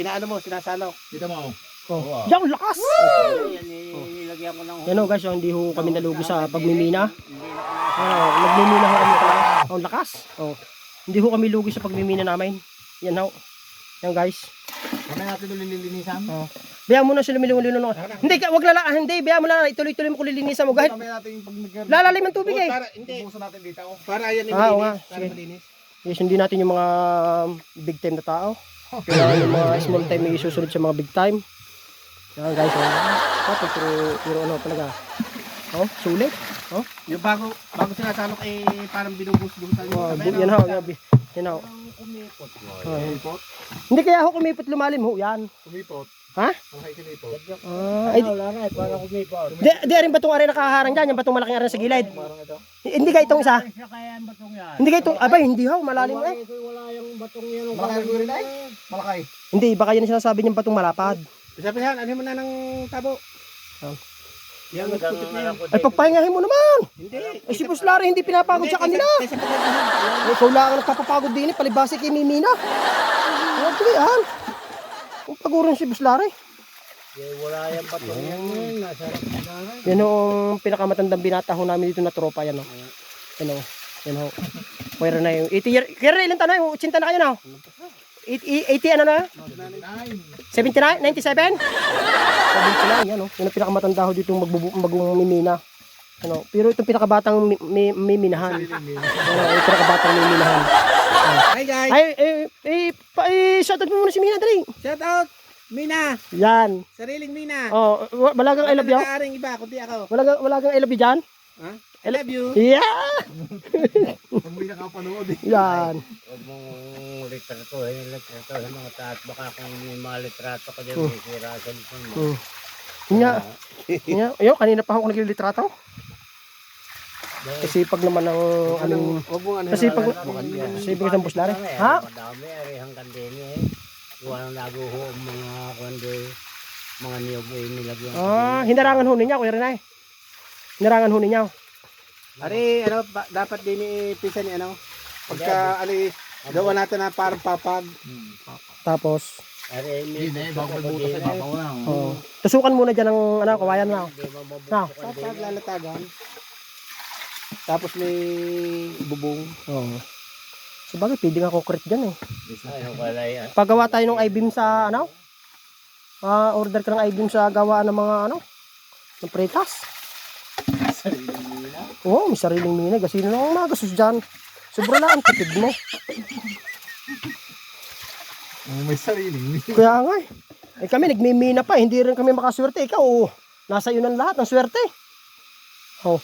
inaano mo, sinasalaw. Dito mo. Oh. Yan, lakas! Yan, nilagyan ko ng Yan o guys, oh, hindi ho kami nalugi sa pagmimina. Ko na Oh, nagmimina ho kami talaga. Oh, ang lakas. Oh. Hindi ho kami lugi sa pagmimina namin. Yan ho. Yan guys. Kami natin ulit lilinisan. Oh. Bayaan mo na sila lumilino no. Hindi, ka- wag lala, hindi, bayaan mo na, ituloy-tuloy mo kung lilinisan mo. Kahit yung lalalim ang tubig eh. Para, hindi. Natin dito. oh. Para yan yung Ah, malinis. Para malinis. Yes, hindi natin yung mga big time na tao. Kaya yung mga small time yung isusunod sa mga big time. Yan guys, oh. Oh, pero, pero ano talaga. Oh, sulit. Oh, Yung bago, bago sinasalok eh, parang binubus-busan yung oh kamera. yan ho, yan, bi- yan ho. Oh. Kumipot. Hindi kaya ako kumipot lumalim ho, yan. Kumipot. Ha? Ah, ay, wala na eh, di, di rin batong are nakaharang dyan, yung batong malaking are sa gilid. Parang ito. Hindi ka itong isa. Siya kaya ang batong yan. Hindi ka itong, abay, hindi ho, malalim eh. Wala yung batong yan. Malaki ko rin ay. Malaki. Hindi, baka yan ang sinasabi niyang batong malapad. Sabihan, ano mo na ng tabo? Oh. Yan. Ay, pagpahingahin mo naman. Hindi. Eh, si Puslari hindi pinapagod sa kanila. Eh, ikaw lang ang nagpapapagod din eh, palibasi kay Mimina. Huwag ko yan. Kung pagurin si Buslari. Wala yung batong yan. Nasarap na Yan yung pinakamatandang binata ho namin dito na tropa yan o. Yan o. Yan o. Pwera na yung 80 year. Kaya ilan taon na yung 80 na kayo na? 80, 80 ano na? 79? 97? 79 yan o. Yan ang pinakamatanda ho dito Mimina. Ano, pero itong pinakabatang mi, mi, miminahan. Ano, yung pinakabatang miminahan. Hi guys. Ay, eh, eh, pa, eh, shoutout mo muna si Mina, dali. Shout out. Mina. Yan. Sariling Mina. Oh, wa- wala kang I love you. Nag-aaring iba, kundi ako. Wala kang, wala kang I love you dyan. Ha? I love you. Yeah! Pag may nakapanood eh. Yan. Huwag mong litrato, eh, litrato sa mga taas. Baka kung may mga litrato ka dyan, Hmm. may sira sa lipon mo. Yun nga. Yun nga. Ayun, kanina pa ako naglilitrato. Kasi pag naman ng ano, Huwag mo ano. kasi pag, kasi pag ng buslari. Ha? Madami, ari hanggang din eh. Na naguho ang mga kundi, mga niyog eh, nilagyan. Ah, hinarangan ho ninyo, kuya Renay. Hinarangan ho ninyo. Ari, ano, dapat din ipisa ni ano. Pagka, ali, gawa natin na parang papag. Tapos, Ari, may Hindi, bago may butas ay babaw na. oh, tusukan muna dyan ng ano, kawayan na. Hindi mababot Na. Papag, lalatagan. Tapos may bubong. Oh. So bagay, pwede nga concrete dyan eh. Ay, wala yan. Paggawa tayo ng I-beam sa ano? Ah, order ka ng I-beam sa gawa ng mga ano? Ng pretas. Oo, may sariling mina. Gasino na ang magastos dyan. Sobra lang ang tipid mo. Oh, May sariling. Kaya nga eh. Eh kami nagmimina pa, hindi rin kami makaswerte. Ikaw, oh, nasa iyo ng lahat ng swerte. Oh.